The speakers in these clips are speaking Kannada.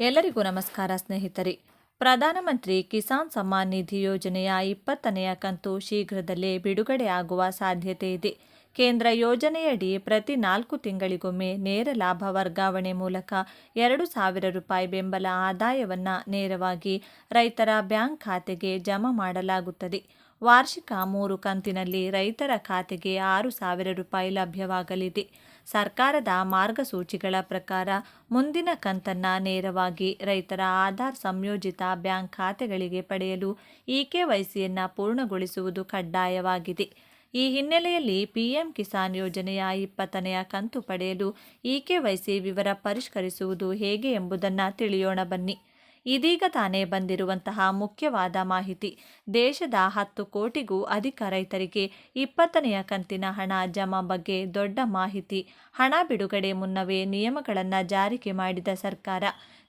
ಎಲ್ಲರಿಗೂ ನಮಸ್ಕಾರ ಸ್ನೇಹಿತರೆ. ಪ್ರಧಾನಮಂತ್ರಿ ಕಿಸಾನ್ ಸಮ್ಮಾನ್ ನಿಧಿ ಯೋಜನೆಯ ಇಪ್ಪತ್ತನೆಯ ಕಂತು ಶೀಘ್ರದಲ್ಲೇ ಬಿಡುಗಡೆ ಆಗುವ ಸಾಧ್ಯತೆ ಇದೆ. ಕೇಂದ್ರ ಯೋಜನೆಯಡಿ ಪ್ರತಿ ನಾಲ್ಕು ತಿಂಗಳಿಗೊಮ್ಮೆ ನೇರ ಲಾಭ ವರ್ಗಾವಣೆ ಮೂಲಕ ಎರಡು ಸಾವಿರ ರೂಪಾಯಿ ಬೆಂಬಲ ಆದಾಯವನ್ನು ನೇರವಾಗಿ ರೈತರ ಬ್ಯಾಂಕ್ ಖಾತೆಗೆ ಜಮಾ ಮಾಡಲಾಗುತ್ತದೆ. ವಾರ್ಷಿಕ ಮೂರು ಕಂತಿನಲ್ಲಿ ರೈತರ ಖಾತೆಗೆ ಆರು ಸಾವಿರ ರೂಪಾಯಿ ಲಭ್ಯವಾಗಲಿದೆ. ಸರ್ಕಾರದ ಮಾರ್ಗಸೂಚಿಗಳ ಪ್ರಕಾರ ಮುಂದಿನ ಕಂತನ್ನು ನೇರವಾಗಿ ರೈತರ ಆಧಾರ್ ಸಂಯೋಜಿತ ಬ್ಯಾಂಕ್ ಖಾತೆಗಳಿಗೆ ಪಡೆಯಲು ಇ ಕೆವೈಸಿಯನ್ನು ಪೂರ್ಣಗೊಳಿಸುವುದು ಕಡ್ಡಾಯವಾಗಿದೆ. ಈ ಹಿನ್ನೆಲೆಯಲ್ಲಿ ಪಿಎಂ ಕಿಸಾನ್ ಯೋಜನೆಯ ಇಪ್ಪತ್ತನೆಯ ಕಂತು ಪಡೆಯಲು ಇ ಕೆವೈಸಿ ವಿವರ ಪರಿಷ್ಕರಿಸುವುದು ಹೇಗೆ ಎಂಬುದನ್ನು ತಿಳಿಯೋಣ ಬನ್ನಿ. ಇದೀಗ ತಾನೇ ಬಂದಿರುವಂತಹ ಮುಖ್ಯವಾದ ಮಾಹಿತಿ. ದೇಶದ ಹತ್ತು ಕೋಟಿಗೂ ಅಧಿಕ ರೈತರಿಗೆ ಇಪ್ಪತ್ತನೆಯ ಕಂತಿನ ಹಣ ಜಮಾ ಬಗ್ಗೆ ದೊಡ್ಡ ಮಾಹಿತಿ. ಹಣ ಬಿಡುಗಡೆ ಮುನ್ನವೇ ನಿಯಮಗಳನ್ನು ಜಾರಿಗೆ ಮಾಡಿದ ಸರ್ಕಾರ.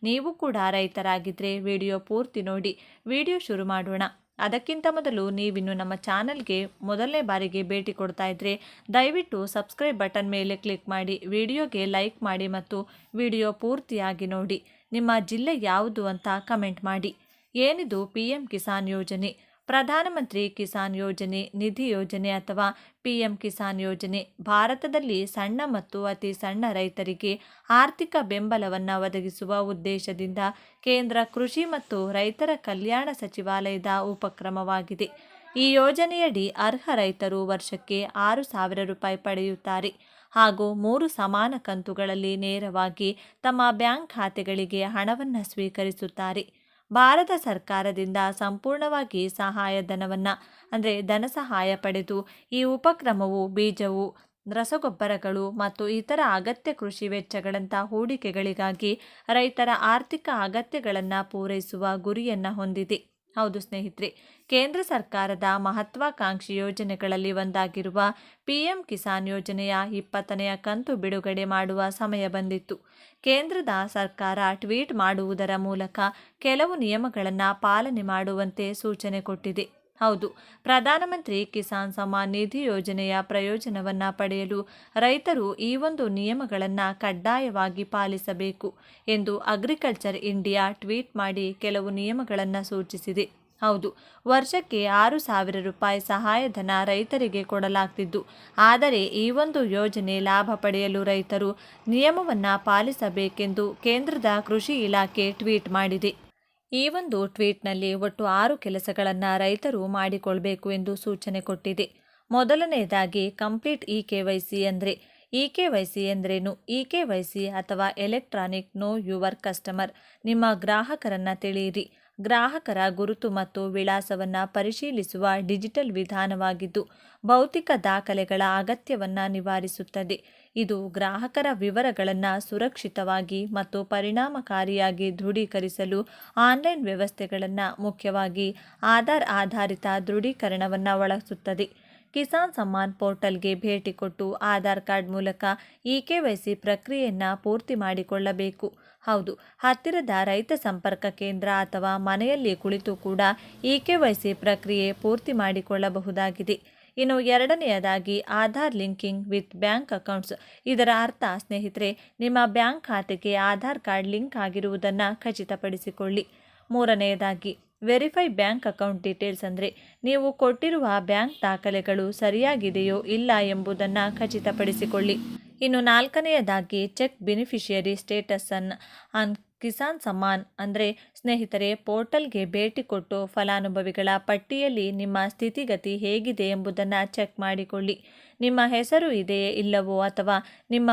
ನೀವು ಕೂಡ ರೈತರಾಗಿದ್ದರೆ ವಿಡಿಯೋ ಪೂರ್ತಿ ನೋಡಿ. ವಿಡಿಯೋ ಶುರು ಮಾಡೋಣ. ಅದಕ್ಕಿಂತ ಮೊದಲು ನೀವಿನ್ನು ನಮ್ಮ ಚಾನಲ್ಗೆ ಮೊದಲನೇ ಬಾರಿಗೆ ಭೇಟಿ ಕೊಡ್ತಾ ಇದ್ರೆ ದಯವಿಟ್ಟು ಸಬ್ಸ್ಕ್ರೈಬ್ ಬಟನ್ ಮೇಲೆ ಕ್ಲಿಕ್ ಮಾಡಿ. ವಿಡಿಯೋಗೆ ಲೈಕ್ ಮಾಡಿ ಮತ್ತು ವಿಡಿಯೋ ಪೂರ್ತಿಯಾಗಿ ನೋಡಿ. ನಿಮ್ಮ ಜಿಲ್ಲೆ ಯಾವುದು ಅಂತ ಕಮೆಂಟ್ ಮಾಡಿ. ಏನಿದು ಪಿ ಎಂ ಕಿಸಾನ್ ಯೋಜನೆ? ಪ್ರಧಾನಮಂತ್ರಿ ಕಿಸಾನ್ ಯೋಜನೆ, ನಿಧಿ ಯೋಜನೆ ಅಥವಾ ಪಿ ಎಂ ಕಿಸಾನ್ ಯೋಜನೆ ಭಾರತದಲ್ಲಿ ಸಣ್ಣ ಮತ್ತು ಅತಿ ಸಣ್ಣ ರೈತರಿಗೆ ಆರ್ಥಿಕ ಬೆಂಬಲವನ್ನು ಒದಗಿಸುವ ಉದ್ದೇಶದಿಂದ ಕೇಂದ್ರ ಕೃಷಿ ಮತ್ತು ರೈತರ ಕಲ್ಯಾಣ ಸಚಿವಾಲಯದ ಉಪಕ್ರಮವಾಗಿದೆ. ಈ ಯೋಜನೆಯಡಿ ಅರ್ಹ ರೈತರು ವರ್ಷಕ್ಕೆ ಆರು ಸಾವಿರ ರೂಪಾಯಿ ಪಡೆಯುತ್ತಾರೆ. ಹಾಗೂ ಮೂರು ಸಮಾನ ಕಂತುಗಳಲ್ಲಿ ನೇರವಾಗಿ ತಮ್ಮ ಬ್ಯಾಂಕ್ ಖಾತೆಗಳಿಗೆ ಹಣವನ್ನು ಸ್ವೀಕರಿಸುತ್ತಾರೆ. ಭಾರತ ಸರ್ಕಾರದಿಂದ ಸಂಪೂರ್ಣವಾಗಿ ಸಹಾಯಧನವನ್ನು ಅಂದರೆ ಧನ ಸಹಾಯ ಪಡೆದು ಈ ಉಪಕ್ರಮವು ಬೀಜವು, ರಸಗೊಬ್ಬರಗಳು ಮತ್ತು ಇತರ ಅಗತ್ಯ ಕೃಷಿ ವೆಚ್ಚಗಳಂಥ ಹೂಡಿಕೆಗಳಿಗಾಗಿ ರೈತರ ಆರ್ಥಿಕ ಅಗತ್ಯಗಳನ್ನು ಪೂರೈಸುವ ಗುರಿಯನ್ನು ಹೊಂದಿದೆ. ಹೌದು ಸ್ನೇಹಿತರೆ. ಕೇಂದ್ರ ಸರ್ಕಾರದ ಮಹತ್ವಾಕಾಂಕ್ಷಿ ಯೋಜನೆಗಳಲ್ಲಿ ಒಂದಾಗಿರುವ ಪಿಎಂ ಕಿಸಾನ್ ಯೋಜನೆಯ ಇಪ್ಪತ್ತನೆಯ ಕಂತು ಬಿಡುಗಡೆ ಮಾಡುವ ಸಮಯ ಬಂದಿತ್ತು. ಕೇಂದ್ರದ ಸರ್ಕಾರ ಟ್ವೀಟ್ ಮಾಡುವುದರ ಮೂಲಕ ಕೆಲವು ನಿಯಮಗಳನ್ನು ಪಾಲನೆ ಮಾಡುವಂತೆ ಸೂಚನೆ ಕೊಟ್ಟಿದೆ. ಹೌದು. ಪ್ರಧಾನಮಂತ್ರಿ ಕಿಸಾನ್ ಸಮ್ಮಾನ್ ನಿಧಿ ಯೋಜನೆಯ ಪ್ರಯೋಜನವನ್ನು ಪಡೆಯಲು ರೈತರು ಈ ಒಂದು ನಿಯಮಗಳನ್ನು ಕಡ್ಡಾಯವಾಗಿ ಪಾಲಿಸಬೇಕು ಎಂದು ಅಗ್ರಿಕಲ್ಚರ್ ಇಂಡಿಯಾ ಟ್ವೀಟ್ ಮಾಡಿ ಕೆಲವು ನಿಯಮಗಳನ್ನು ಸೂಚಿಸಿದೆ. ಹೌದು, ವರ್ಷಕ್ಕೆ ಆರು ಸಾವಿರ ರೂಪಾಯಿ ಸಹಾಯಧನ ರೈತರಿಗೆ ಕೊಡಲಾಗ್ತಿದ್ದು. ಆದರೆ ಈ ಒಂದು ಯೋಜನೆ ಲಾಭ ಪಡೆಯಲು ರೈತರು ನಿಯಮವನ್ನು ಪಾಲಿಸಬೇಕೆಂದು ಕೇಂದ್ರದ ಕೃಷಿ ಇಲಾಖೆ ಟ್ವೀಟ್ ಮಾಡಿದೆ. ಈ ಒಂದು ಟ್ವೀಟ್ನಲ್ಲಿ ಒಟ್ಟು ಆರು ಕೆಲಸಗಳನ್ನು ರೈತರು ಮಾಡಿಕೊಳ್ಬೇಕು ಎಂದು ಸೂಚನೆ ಕೊಟ್ಟಿದೆ. ಮೊದಲನೆಯದಾಗಿ complete E K Y C ಅಂದರೆ ಇ ಕೆ ವೈ ಸಿ ಎಂದರೇನು? ಇ ಕೆ ವೈ ಸಿ ಅಥವಾ ಎಲೆಕ್ಟ್ರಾನಿಕ್ ನೋ ಯುವರ್ ಕಸ್ಟಮರ್ ನಿಮ್ಮ ಗ್ರಾಹಕರನ್ನು ತಿಳಿಯಿರಿ. ಗ್ರಾಹಕರ ಗುರುತು ಮತ್ತು ವಿಳಾಸವನ್ನು ಪರಿಶೀಲಿಸುವ ಡಿಜಿಟಲ್ ವಿಧಾನವಾಗಿದ್ದು, ಭೌತಿಕ ದಾಖಲೆಗಳ ಅಗತ್ಯವನ್ನು ನಿವಾರಿಸುತ್ತದೆ. ಇದು ಗ್ರಾಹಕರ ವಿವರಗಳನ್ನು ಸುರಕ್ಷಿತವಾಗಿ ಮತ್ತು ಪರಿಣಾಮಕಾರಿಯಾಗಿ ದೃಢೀಕರಿಸಲು ಆನ್ಲೈನ್ ವ್ಯವಸ್ಥೆಗಳನ್ನು ಮುಖ್ಯವಾಗಿ ಆಧಾರ್ ಆಧಾರಿತ ದೃಢೀಕರಣವನ್ನು ಬಳಸುತ್ತದೆ ಕಿಸಾನ್ ಸಮ್ಮಾನ್ ಪೋರ್ಟಲ್ಗೆ ಭೇಟಿ ಕೊಟ್ಟು ಆಧಾರ್ ಕಾರ್ಡ್ ಮೂಲಕ ಇ ಕೆ ವೈ ಸಿ ಪ್ರಕ್ರಿಯೆಯನ್ನು ಪೂರ್ತಿ ಮಾಡಿಕೊಳ್ಳಬೇಕು. ಹೌದು, ಹತ್ತಿರದ ರೈತ ಸಂಪರ್ಕ ಕೇಂದ್ರ ಅಥವಾ ಮನೆಯಲ್ಲಿ ಕುಳಿತು ಕೂಡ ಇ ಕೆ ವೈ ಸಿ ಪ್ರಕ್ರಿಯೆ ಪೂರ್ತಿ ಮಾಡಿಕೊಳ್ಳಬಹುದಾಗಿದೆ. ಇನ್ನು ಎರಡನೆಯದಾಗಿ Aadhaar linking with bank accounts. ಇದರ ಅರ್ಥ, ಸ್ನೇಹಿತರೆ, ನಿಮ್ಮ ಬ್ಯಾಂಕ್ ಖಾತೆಗೆ ಆಧಾರ್ ಕಾರ್ಡ್ ಲಿಂಕ್ ಆಗಿರುವುದನ್ನು ಖಚಿತಪಡಿಸಿಕೊಳ್ಳಿ. ಮೂರನೆಯದಾಗಿ, ವೆರಿಫೈ ಬ್ಯಾಂಕ್ ಅಕೌಂಟ್ ಡೀಟೇಲ್ಸ್ ಅಂದರೆ, ನೀವು ಕೊಟ್ಟಿರುವ ಬ್ಯಾಂಕ್ ದಾಖಲೆಗಳು ಸರಿಯಾಗಿದೆಯೋ ಇಲ್ಲ ಎಂಬುದನ್ನು ಖಚಿತಪಡಿಸಿಕೊಳ್ಳಿ. ಇನ್ನು ನಾಲ್ಕನೆಯದಾಗಿ, ಚೆಕ್ ಬೆನಿಫಿಷಿಯರಿ ಸ್ಟೇಟಸನ್ನು ಆನ್ ಕಿಸಾನ್ ಸಮ್ಮಾನ್ ಅಂದರೆ ಸ್ನೇಹಿತರೆ, ಪೋರ್ಟಲ್ಗೆ ಭೇಟಿ ಕೊಟ್ಟು ಫಲಾನುಭವಿಗಳ ಪಟ್ಟಿಯಲ್ಲಿ ನಿಮ್ಮ ಸ್ಥಿತಿಗತಿ ಹೇಗಿದೆ ಎಂಬುದನ್ನು ಚೆಕ್ ಮಾಡಿಕೊಳ್ಳಿ. ನಿಮ್ಮ ಹೆಸರು ಇದೆಯೇ ಇಲ್ಲವೋ ಅಥವಾ ನಿಮ್ಮ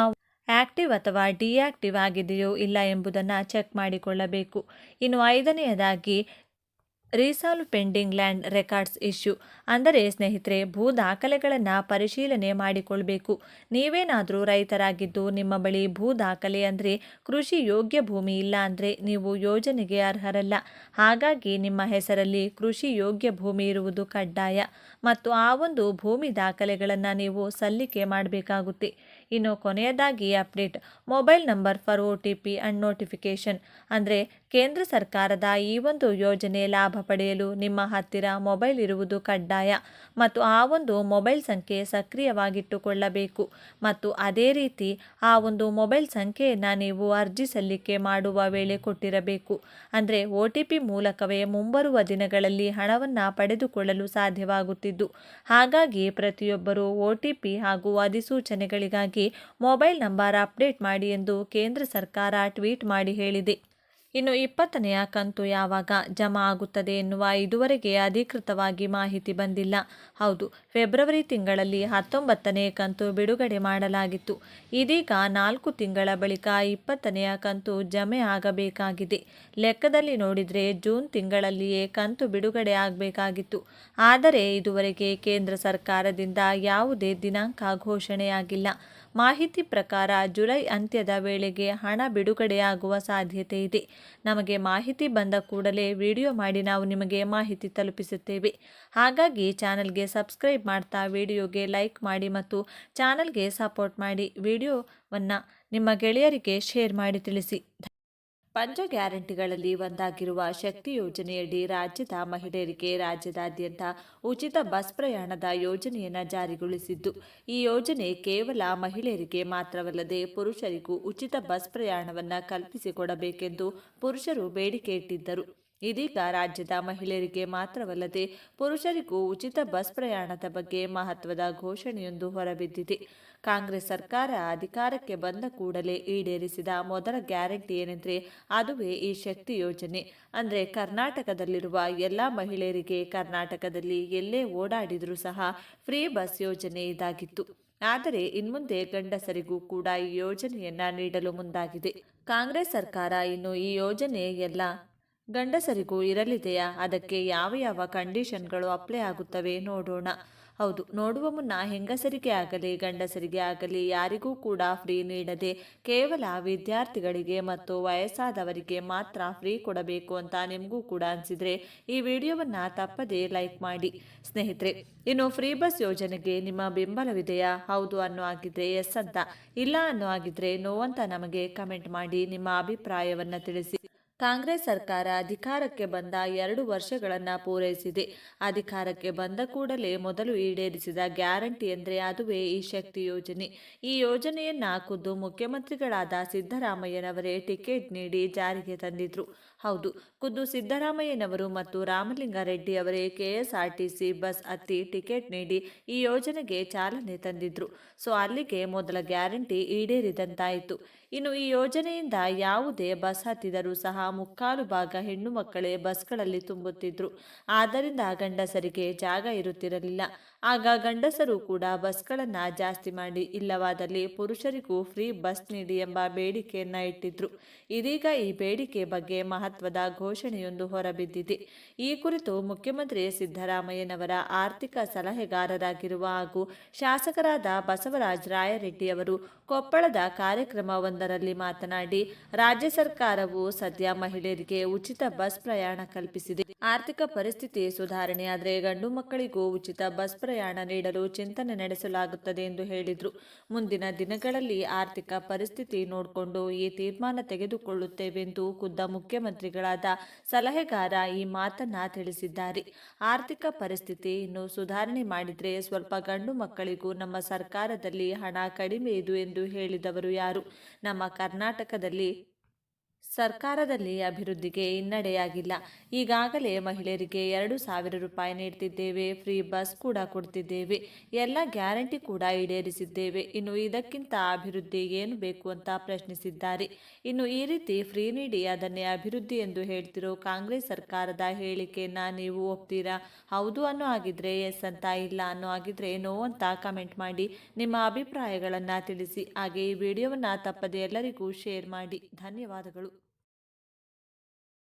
ಆಕ್ಟಿವ್ ಅಥವಾ ಡಿಆಕ್ಟಿವ್ ಆಗಿದೆಯೋ ಇಲ್ಲ ಎಂಬುದನ್ನು ಚೆಕ್ ಮಾಡಿಕೊಳ್ಳಬೇಕು. ಇನ್ನು ಐದನೆಯದಾಗಿ resolve pending land records issue. ಅಂದರೆ ಸ್ನೇಹಿತರೆ, ಭೂ ದಾಖಲೆಗಳನ್ನು ಪರಿಶೀಲನೆ ಮಾಡಿಕೊಳ್ಬೇಕು. ನೀವೇನಾದರೂ ರೈತರಾಗಿದ್ದು ನಿಮ್ಮ ಬಳಿ ಭೂ ದಾಖಲೆ ಅಂದರೆ ಕೃಷಿ ಯೋಗ್ಯ ಭೂಮಿ ಇಲ್ಲ ಅಂದರೆ ನೀವು ಯೋಜನೆಗೆ ಅರ್ಹರಲ್ಲ. ಹಾಗಾಗಿ ನಿಮ್ಮ ಹೆಸರಲ್ಲಿ ಕೃಷಿ ಯೋಗ್ಯ ಭೂಮಿ ಇರುವುದು ಕಡ್ಡಾಯ. ಮತ್ತು ಆ ಒಂದು ಭೂಮಿ ದಾಖಲೆಗಳನ್ನು ನೀವು ಸಲ್ಲಿಕೆ ಮಾಡಬೇಕಾಗುತ್ತೆ. ಇನ್ನು ಕೊನೆಯದಾಗಿ update. Mobile number for O T P and notification ಅಂದರೆ ಕೇಂದ್ರ ಸರ್ಕಾರದ ಈ ಒಂದು ಯೋಜನೆ ಲಾಭ ಪಡೆಯಲು ನಿಮ್ಮ ಹತ್ತಿರ ಮೊಬೈಲ್ ಇರುವುದು ಕಡ್ಡಾಯ ಮತ್ತು ಆ ಒಂದು ಮೊಬೈಲ್ ಸಂಖ್ಯೆ ಸಕ್ರಿಯವಾಗಿಟ್ಟುಕೊಳ್ಳಬೇಕು. ಮತ್ತು ಅದೇ ರೀತಿ ಆ ಒಂದು ಮೊಬೈಲ್ ಸಂಖ್ಯೆಯನ್ನು ನೀವು ಅರ್ಜಿ ಸಲ್ಲಿಕೆ ಮಾಡುವ ವೇಳೆ ಕೊಟ್ಟಿರಬೇಕು. ಅಂದರೆ ಒ ಮೂಲಕವೇ ಮುಂಬರುವ ದಿನಗಳಲ್ಲಿ ಹಣವನ್ನು ಪಡೆದುಕೊಳ್ಳಲು ಸಾಧ್ಯವಾಗುತ್ತಿದ್ದು, ಹಾಗಾಗಿ ಪ್ರತಿಯೊಬ್ಬರೂ ಒ ಹಾಗೂ ಅಧಿಸೂಚನೆಗಳಿಗಾಗಿ ಮೊಬೈಲ್ ನಂಬರ್ ಅಪ್ಡೇಟ್ ಮಾಡಿ ಎಂದು ಕೇಂದ್ರ ಸರ್ಕಾರ ಟ್ವೀಟ್ ಮಾಡಿ ಹೇಳಿದೆ. ಇನ್ನು ಇಪ್ಪತ್ತನೆಯ ಕಂತು ಯಾವಾಗ ಜಮಾ ಆಗುತ್ತದೆ ಎನ್ನುವ ಇದುವರೆಗೆ ಅಧಿಕೃತವಾಗಿ ಮಾಹಿತಿ ಬಂದಿಲ್ಲ. ಹೌದು, ಫೆಬ್ರವರಿ ತಿಂಗಳಲ್ಲಿ ಹತ್ತೊಂಬತ್ತನೇ ಕಂತು ಬಿಡುಗಡೆ ಮಾಡಲಾಗಿತ್ತು. ಇದೀಗ ನಾಲ್ಕು ತಿಂಗಳ ಬಳಿಕ ಇಪ್ಪತ್ತನೆಯ ಕಂತು ಜಮೆ ಆಗಬೇಕಾಗಿದೆ. ಲೆಕ್ಕದಲ್ಲಿ ನೋಡಿದರೆ ಜೂನ್ ತಿಂಗಳಲ್ಲಿಯೇ ಕಂತು ಬಿಡುಗಡೆ ಆಗಬೇಕಾಗಿತ್ತು. ಆದರೆ ಇದುವರೆಗೆ ಕೇಂದ್ರ ಸರ್ಕಾರದಿಂದ ಯಾವುದೇ ದಿನಾಂಕ ಘೋಷಣೆಯಾಗಿಲ್ಲ. ಮಾಹಿತಿ ಪ್ರಕಾರ ಜುಲೈ ಅಂತ್ಯದ ವೇಳೆಗೆ ಹಣ ಬಿಡುಗಡೆಯಾಗುವ ಸಾಧ್ಯತೆ ಇದೆ. ನಮಗೆ ಮಾಹಿತಿ ಬಂದ ಕೂಡಲೇ ವಿಡಿಯೋ ಮಾಡಿ ನಾವು ನಿಮಗೆ ಮಾಹಿತಿ ತಲುಪಿಸುತ್ತೇವೆ. ಹಾಗಾಗಿ ಚಾನಲ್ಗೆ ಸಬ್ಸ್ಕ್ರೈಬ್ ಮಾಡ್ತಾ ವಿಡಿಯೋಗೆ ಲೈಕ್ ಮಾಡಿ ಮತ್ತು ಚಾನಲ್ಗೆ ಸಪೋರ್ಟ್ ಮಾಡಿ ವಿಡಿಯೋವನ್ನು ನಿಮ್ಮ ಗೆಳೆಯರಿಗೆ ಶೇರ್ ಮಾಡಿ ತಿಳಿಸಿ. ಪಂಚ ಗ್ಯಾರಂಟಿಗಳಲ್ಲಿ ಒಂದಾಗಿರುವ ಶಕ್ತಿ ಯೋಜನೆಯಡಿ ರಾಜ್ಯದ ಮಹಿಳೆಯರಿಗೆ ರಾಜ್ಯದಾದ್ಯಂತ ಉಚಿತ ಬಸ್ ಪ್ರಯಾಣದ ಯೋಜನೆಯನ್ನು ಜಾರಿಗೊಳಿಸಿದ್ದು, ಈ ಯೋಜನೆ ಕೇವಲ ಮಹಿಳೆಯರಿಗೆ ಮಾತ್ರವಲ್ಲದೆ ಪುರುಷರಿಗೂ ಉಚಿತ ಬಸ್ ಪ್ರಯಾಣವನ್ನು ಕಲ್ಪಿಸಿಕೊಡಬೇಕೆಂದು ಪುರುಷರು ಬೇಡಿಕೆ ಇಟ್ಟಿದ್ದರು. ಇದೀಗ ರಾಜ್ಯದ ಮಹಿಳೆಯರಿಗೆ ಮಾತ್ರವಲ್ಲದೆ ಪುರುಷರಿಗೂ ಉಚಿತ ಬಸ್ ಪ್ರಯಾಣದ ಬಗ್ಗೆ ಮಹತ್ವದ ಘೋಷಣೆಯೊಂದು ಹೊರಬಿದ್ದಿದೆ. ಕಾಂಗ್ರೆಸ್ ಸರ್ಕಾರ ಅಧಿಕಾರಕ್ಕೆ ಬಂದ ಕೂಡಲೇ ಈಡೇರಿಸಿದ ಮೊದಲ ಗ್ಯಾರಂಟಿ ಏನೆಂದರೆ ಅದುವೇ ಈ ಶಕ್ತಿ ಯೋಜನೆ. ಅಂದರೆ ಕರ್ನಾಟಕದಲ್ಲಿರುವ ಎಲ್ಲ ಮಹಿಳೆಯರಿಗೆ ಕರ್ನಾಟಕದಲ್ಲಿ ಎಲ್ಲೇ ಓಡಾಡಿದರೂ ಸಹ ಫ್ರೀ ಬಸ್ ಯೋಜನೆ ಇದಾಗಿತ್ತು. ಆದರೆ ಇನ್ಮುಂದೆ ಗಂಡಸರಿಗೂ ಕೂಡ ಈ ಯೋಜನೆಯನ್ನ ನೀಡಲು ಮುಂದಾಗಿದೆ. ಕಾಂಗ್ರೆಸ್ ಸರ್ಕಾರ ಇನ್ನು ಈ ಯೋಜನೆ ಎಲ್ಲ ಗಂಡಸರಿಗೂ ಇರಲಿದೆಯಾ? ಅದಕ್ಕೆ ಯಾವ ಯಾವ ಕಂಡೀಷನ್ಗಳು ಅಪ್ಲೈ ಆಗುತ್ತವೆ ನೋಡೋಣ. ಹೌದು, ನೋಡುವ ಮುನ್ನ ಹೆಂಗಸರಿಗೆ ಆಗಲಿ, ಗಂಡಸರಿಗೆ ಆಗಲಿ ಯಾರಿಗೂ ಕೂಡ ಫ್ರೀ ನೀಡದೆ ಕೇವಲ ವಿದ್ಯಾರ್ಥಿಗಳಿಗೆ ಮತ್ತು ವಯಸ್ಸಾದವರಿಗೆ ಮಾತ್ರ ಫ್ರೀ ಕೊಡಬೇಕು ಅಂತ ನಿಮಗೂ ಕೂಡ ಅನಿಸಿದರೆ ಈ ವಿಡಿಯೋವನ್ನು ತಪ್ಪದೇ ಲೈಕ್ ಮಾಡಿ. ಸ್ನೇಹಿತರೆ, ಇನ್ನು ಫ್ರೀ ಬಸ್ ಯೋಜನೆಗೆ ನಿಮ್ಮ ಬೆಂಬಲವಿದೆಯಾ? ಹೌದು ಅನ್ನೋ ಆಗಿದ್ರೆ ಎಸ್ ಅಂತ. ಇಲ್ಲ ಅನ್ನೋ ಆಗಿದ್ರೆ ನೋ ಅಂತ ನಮಗೆ ಕಮೆಂಟ್ ಮಾಡಿ ನಿಮ್ಮ ಅಭಿಪ್ರಾಯವನ್ನು ತಿಳಿಸಿ. ಕಾಂಗ್ರೆಸ್ ಸರ್ಕಾರ ಅಧಿಕಾರಕ್ಕೆ ಬಂದ ಎರಡು ವರ್ಷಗಳನ್ನು ಪೂರೈಸಿದೆ. ಅಧಿಕಾರಕ್ಕೆ ಬಂದ ಕೂಡಲೇ ಮೊದಲು ಈಡೇರಿಸಿದ ಗ್ಯಾರಂಟಿ ಎಂದರೆ ಅದುವೇ ಈ ಶಕ್ತಿ ಯೋಜನೆ. ಈ ಯೋಜನೆಯನ್ನ ಖುದ್ದು ಮುಖ್ಯಮಂತ್ರಿಗಳಾದ ಸಿದ್ದರಾಮಯ್ಯನವರೇ ಟಿಕೆಟ್ ನೀಡಿ ಜಾರಿಗೆ ತಂದಿದ್ರು. ಹೌದು. ಖುದ್ದು ಸಿದ್ದರಾಮಯ್ಯನವರು ಮತ್ತು ರಾಮಲಿಂಗಾರೆಡ್ಡಿ ಅವರೇ ಕೆಎಸ್ಆರ್ಟಿಸಿ ಬಸ್ ಹತ್ತಿ ಟಿಕೆಟ್ ನೀಡಿ ಈ ಯೋಜನೆಗೆ ಚಾಲನೆ ತಂದಿದ್ರು. ಸೊ, ಅಲ್ಲಿಗೆ ಮೊದಲ ಗ್ಯಾರಂಟಿ ಈಡೇರಿದಂತಾಯಿತು. ಇನ್ನು ಈ ಯೋಜನೆಯಿಂದ ಯಾವುದೇ ಬಸ್ ಹತ್ತಿದರೂ ಸಹ ಮುಕ್ಕಾಲು ಭಾಗ ಹೆಣ್ಣು ಮಕ್ಕಳೇ ಬಸ್ಗಳಲ್ಲಿ ತುಂಬುತ್ತಿದ್ರು. ಆದ್ದರಿಂದ ಗಂಡಸರಿಗೆ ಜಾಗ ಇರುತ್ತಿರಲಿಲ್ಲ. ಆಗ ಗಂಡಸರು ಕೂಡ ಬಸ್ಗಳನ್ನು ಜಾಸ್ತಿ ಮಾಡಿ ಇಲ್ಲವಾದಲ್ಲಿ ಪುರುಷರಿಗೂ ಫ್ರೀ ಬಸ್ ನೀಡಿ ಎಂಬ ಬೇಡಿಕೆಯನ್ನ ಇಟ್ಟಿದ್ರು. ಇದೀಗ ಈ ಬೇಡಿಕೆ ಬಗ್ಗೆ ಮಹತ್ವದ ಘೋಷಣೆಯೊಂದು ಹೊರಬಿದ್ದಿದೆ. ಈ ಕುರಿತು ಮುಖ್ಯಮಂತ್ರಿ ಸಿದ್ದರಾಮಯ್ಯನವರ ಆರ್ಥಿಕ ಸಲಹೆಗಾರರಾಗಿರುವ ಹಾಗೂ ಶಾಸಕರಾದ ಬಸವರಾಜ ರಾಯರೆಡ್ಡಿ ಅವರು ಕೊಪ್ಪಳದ ಕಾರ್ಯಕ್ರಮವೊಂದರಲ್ಲಿ ಮಾತನಾಡಿ, ರಾಜ್ಯ ಸರ್ಕಾರವು ಸದ್ಯ ಮಹಿಳೆಯರಿಗೆ ಉಚಿತ ಬಸ್ ಪ್ರಯಾಣ ಕಲ್ಪಿಸಿದೆ. ಆರ್ಥಿಕ ಪರಿಸ್ಥಿತಿ ಸುಧಾರಣೆಯಾದರೆ ಗಂಡು ಮಕ್ಕಳಿಗೂ ಉಚಿತ ಬಸ್ ನೀಡಲು ಚಿಂತನೆ ನಡೆಸಲಾಗುತ್ತದೆ ಎಂದು ಹೇಳಿದರು. ಮುಂದಿನ ದಿನಗಳಲ್ಲಿ ಆರ್ಥಿಕ ಪರಿಸ್ಥಿತಿ ನೋಡಿಕೊಂಡು ಈ ತೀರ್ಮಾನ ತೆಗೆದುಕೊಳ್ಳುತ್ತೇವೆ ಎಂದು ಖುದ್ದ ಮುಖ್ಯಮಂತ್ರಿಗಳಾದ ಸಲಹೆಗಾರ ಈ ಮಾತನ್ನ ತಿಳಿಸಿದ್ದಾರೆ. ಆರ್ಥಿಕ ಪರಿಸ್ಥಿತಿ ಇನ್ನು ಸುಧಾರಣೆ ಮಾಡಿದರೆ ಸ್ವಲ್ಪ ಗಂಡು ಮಕ್ಕಳಿಗೂ ನಮ್ಮ ಸರ್ಕಾರದಲ್ಲಿ ಹಣ ಕಡಿಮೆ ಇದು ಎಂದು ಹೇಳಿದವರು ಯಾರು? ನಮ್ಮ ಕರ್ನಾಟಕದಲ್ಲಿ ಸರ್ಕಾರದಲ್ಲಿ ಅಭಿವೃದ್ಧಿಗೆ ಹಿನ್ನಡೆಯಾಗಿಲ್ಲ. ಈಗಾಗಲೇ ಮಹಿಳೆಯರಿಗೆ ಎರಡು ಸಾವಿರ ರೂಪಾಯಿ ನೀಡ್ತಿದ್ದೇವೆ. ಫ್ರೀ ಬಸ್ ಕೂಡ ಕೊಡ್ತಿದ್ದೇವೆ. ಎಲ್ಲ ಗ್ಯಾರಂಟಿ ಕೂಡ ಈಡೇರಿಸಿದ್ದೇವೆ. ಇನ್ನು ಇದಕ್ಕಿಂತ ಅಭಿವೃದ್ಧಿ ಏನು ಬೇಕು ಅಂತ ಪ್ರಶ್ನಿಸಿದ್ದಾರೆ. ಇನ್ನು ಈ ರೀತಿ ಫ್ರೀ ನೀಡಿ ಅದನ್ನೇ ಅಭಿವೃದ್ಧಿ ಎಂದು ಹೇಳ್ತಿರೋ ಕಾಂಗ್ರೆಸ್ ಸರ್ಕಾರದ ಹೇಳಿಕೆಯನ್ನ ನೀವು ಒಪ್ತೀರಾ? ಹೌದು ಅನ್ನೋ ಆಗಿದ್ರೆ ಎಸ್ ಅಂತ ಇಲ್ಲ ಅನ್ನೋ ಆಗಿದ್ರೆ ನೋ ಅಂತ ಕಮೆಂಟ್ ಮಾಡಿ. ನಿಮ್ಮ ಅಭಿಪ್ರಾಯಗಳನ್ನು ತಿಳಿಸಿ. ಹಾಗೆ ಈ ವಿಡಿಯೋವನ್ನು ತಪ್ಪದೆ ಎಲ್ಲರಿಗೂ ಶೇರ್ ಮಾಡಿ. ಧನ್ಯವಾದಗಳು.